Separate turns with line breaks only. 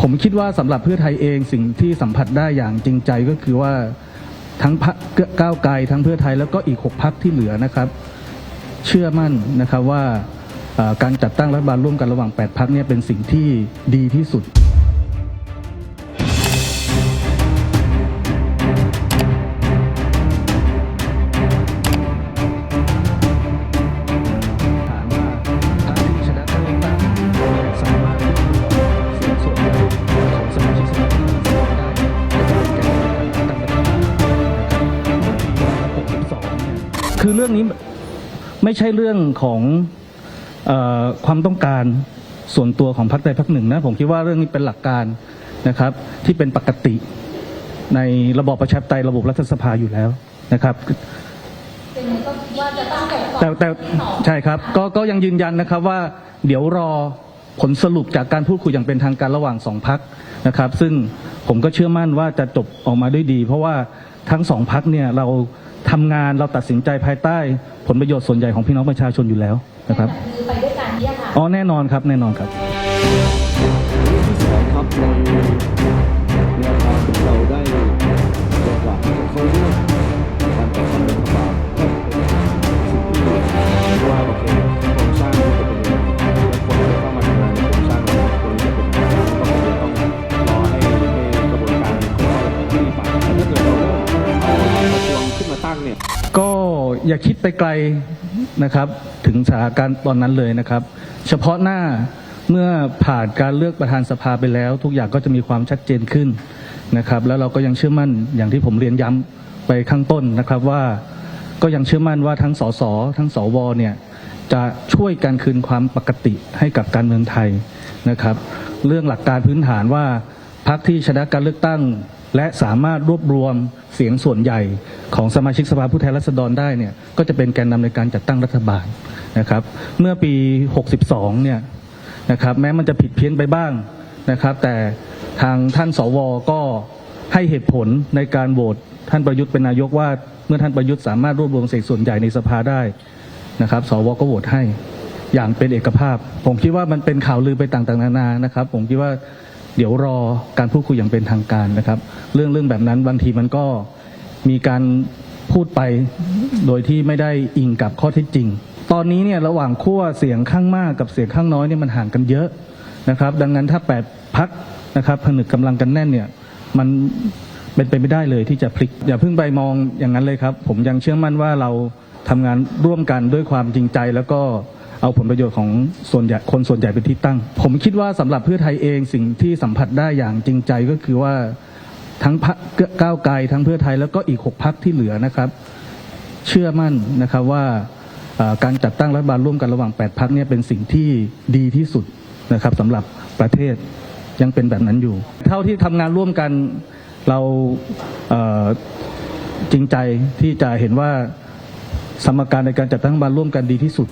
ผมคิดว่าสำหรับเพื่อไทยเองสิ่งที่สัมผัสได้อย่างจริงใจก็คือว่าทั้งพรรคก้าวไกลทั้งเพื่อไทยแล้วก็อีกหกพักที่เหลือนะครับ เชื่อมั่นนะครับว่าการจัดตั้งรัฐบาลร่วมกันระหว่าง 8 พักเนี่ยเป็นสิ่งที่ดีที่สุด รื่องนี้ไม่ใช่เรื่องของเออความต้องการส่วนตัวของพรรคใดพรรคหนึ่งนะผมคิดว่าเรื่องนี้เป็นหลักการนะครับ ที่เป็นปกติในระบอบประชาธิปไตยระบบรัฐสภาอยู่แล้วนะครับ
เป็นไงก็คิดว่าจะต้องเกิดก่อน
แต่แต่
ที่สอง
ใช่ครับก็ก็ยังยืนยันนะครับว่าเดี๋ยวรอผลสรุปจากการพูดคุยอย่างเป็นทางการระหว่างสองพักนะครับ ซึ่งผมก็เชื่อมั่นว่าจะจบออกมาด้วยดี เพราะว่าทั้งสองพักเนี่ยเรา ทำงานเราตัดสินใจภายใต้ ผลประโยชน์ส่วนใหญ่ของพี่น้องประชาชนอยู่แล้วนะครับ
คือไปด้วยกันเนี่ยค่ะ
อ๋อแน่นอนครับแน่นอนครับ
เรื่องที่สองครับในแนวทางที่เราได้ประกาศให้เขาเรื่องการจัดตั้งรัฐบาลก็เป็นสิ่งที่ดีว่าโอเคโครงสร้างที่จะเป็นยังไงและคนที่เข้ามาทำงานในโครงสร้างของตรงนี้จะเป็นยังไงก็คงจะต้องรอให้ให้กระบวนการของเราที่ไปแต่ถ้าเกิดเราเริ่มเอา ตั้งเนี่ย
ก็อย่าคิดไปไกลนะครับ ถึงสถานการณ์ตอนนั้นเลยนะครับ เฉพาะหน้าเมื่อผ่านการเลือกประธานสภาไปแล้ว ทุกอย่างก็จะมีความชัดเจนขึ้นนะครับ แล้วเราก็ยังเชื่อมั่นอย่างที่ผมเรียนย้ำไปข้างต้นนะครับว่าก็ยังเชื่อมั่นว่าทั้งสสทั้งสวเนี่ยจะช่วยกันคืนความปกติให้กับการเมืองไทยนะครับ เรื่องหลักการพื้นฐานว่าพรรคที่ชนะการเลือกตั้ง และสามารถรวบรวมเสียงส่วนใหญ่ของสมาชิกสภาผู้แทนราษฎรได้เนี่ยก็จะเป็นแกนนำในการจัดตั้งรัฐบาลนะครับ เมื่อปี 62 เนี่ยนะครับแม้มันจะผิดเพี้ยนไปบ้างนะครับ แต่ทางท่านสวก็ให้เหตุผลในการโหวตท่านประยุทธ์เป็นนายกว่า เมื่อท่านประยุทธ์สามารถรวบรวมเสียงส่วนใหญ่ในสภาได้นะครับ สวก็โหวตให้อย่างเป็นเอกภาพ ผมคิดว่ามันเป็นข่าวลือไปต่างๆนานานะครับ ผมคิดว่า เดี๋ยวรอการพูดคุยอย่างเป็นทางการนะครับ เรื่องเรื่องแบบนั้นบางทีมันก็มีการพูดไปโดยที่ไม่ได้อิงกับข้อเท็จจริง ตอนนี้เนี่ยระหว่างขั้วเสียงข้างมากกับเสียงข้างน้อยเนี่ยมันห่างกันเยอะนะครับ ดังนั้นถ้าแปดพักนะครับผนึกกำลังกันแน่นเนี่ยมันเป็นไปไม่ได้เลยที่จะพลิก อย่าเพิ่งไปมองอย่างนั้นเลยครับ ผมยังเชื่อมั่นว่าเราทำงานร่วมกันด้วยความจริงใจแล้วก็ เอาผลประโยชน์ของส่วนใหญ่คนส่วนใหญ่เป็นที่ตั้ง ผมคิดว่าสำหรับเพื่อไทยเองสิ่งที่สัมผัสได้อย่างจริงใจก็คือว่าทั้งพรรคก้าวไกลทั้งเพื่อไทยแล้วก็อีกหกพักที่เหลือนะครับ เชื่อมั่นนะครับว่าการจัดตั้งรัฐบาลร่วมกันระหว่าง 8พักเนี่ยเป็นสิ่งที่ดีที่สุดนะครับสำหรับประเทศยังเป็นแบบนั้นอยู่ เท่าที่ทำงานร่วมกันเราเจริงใจที่จะเห็นว่าสมการในการจัดตั้งรัฐบาลร่วมกันดีที่สุด